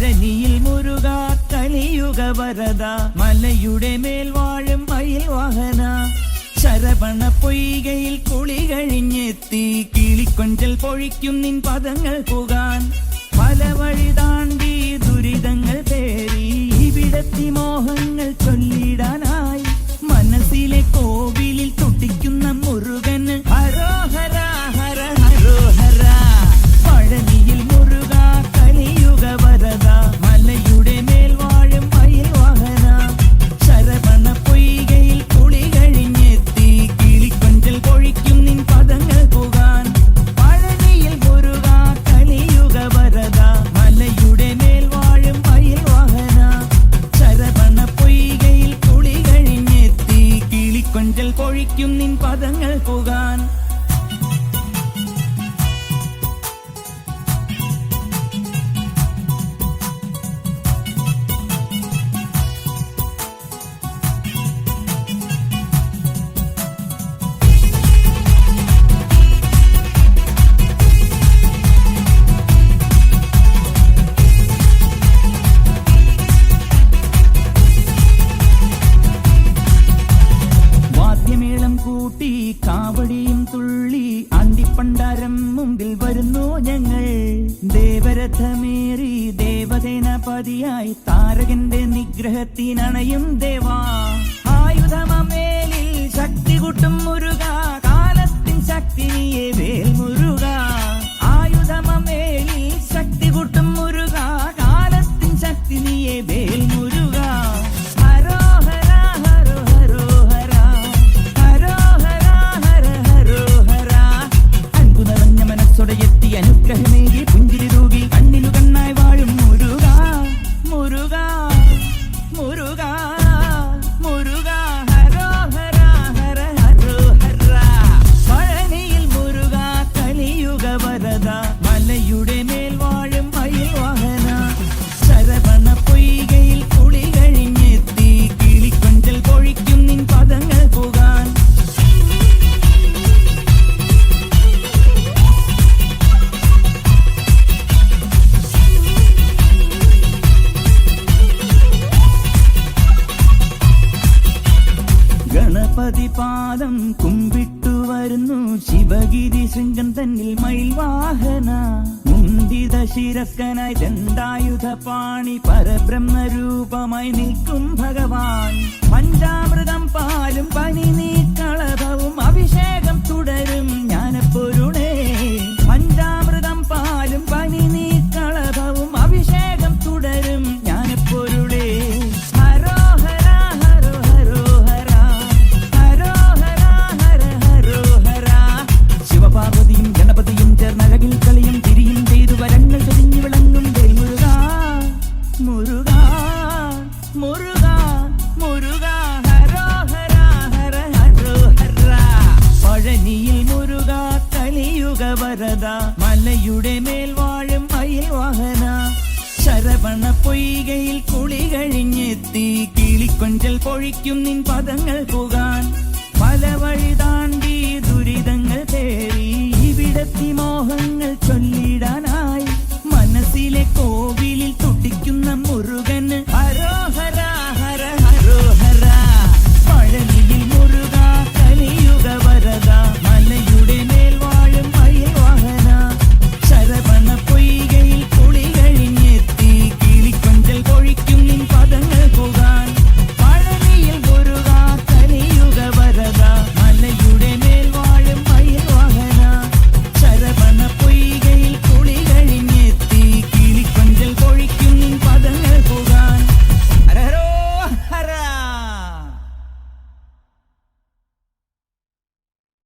പഴനിയിൽ മുരുക കലിയുക വരദ. മലയുടെ മേൽ വാഴും മയിൽ വാഹന. ശരവണ പൊയ്കയിൽ കുളി കഴിഞ്ഞെത്തി. കിളിക്കൊഞ്ചൽ പൊഴിക്കും നിൻ പദങ്ങൾ പുകാൻ. പല വഴി താണ്ടി ദുരിതങ്ങൾ പേറി. ഇവിടത്തി മോഹങ്ങൾ ചൊല്ലിടാനായി നിൻ പദങ്ങൾ പുകാൻ. കൂട്ടി കാവടിയും തുള്ളി അന്തിപ്പണ്ടാരം മുമ്പിൽ വരുന്നു ഞങ്ങൾ. ദേവരഥമേറി ദേവസേനാപതിയായി താരകന്റെ നിഗ്രഹത്തിനണയും ദേവാ. ആയുധമേലിൽ ശക്തി കൂട്ടും മുരുക. കാലത്തിൻ ശക്തിയെ വേൽ പാദം കുമ്പിട്ടു വരുന്നു. ശിവഗിരി ശൃംഗം തന്നിൽ മയിൽ വാഹന മുന്തിത ശിരസ്കനായി ദണ്ഡായുധ പാണി പരബ്രഹ്മരൂപമായി നിൽക്കും ഭഗവാൻ. വരദ മലയുടെ മേൽ വാഴും അയൽ വാഹന. ശരവണ പൊയ്കയിൽ കുളി കഴിഞ്ഞെത്തി. കിളിക്കൊഞ്ചൽ പൊഴിക്കും നിൻ പദങ്ങൾ പുകാൻ. പല വഴി താണ്ടി ദുരിതങ്ങൾ തേറി ഇവിടത്തി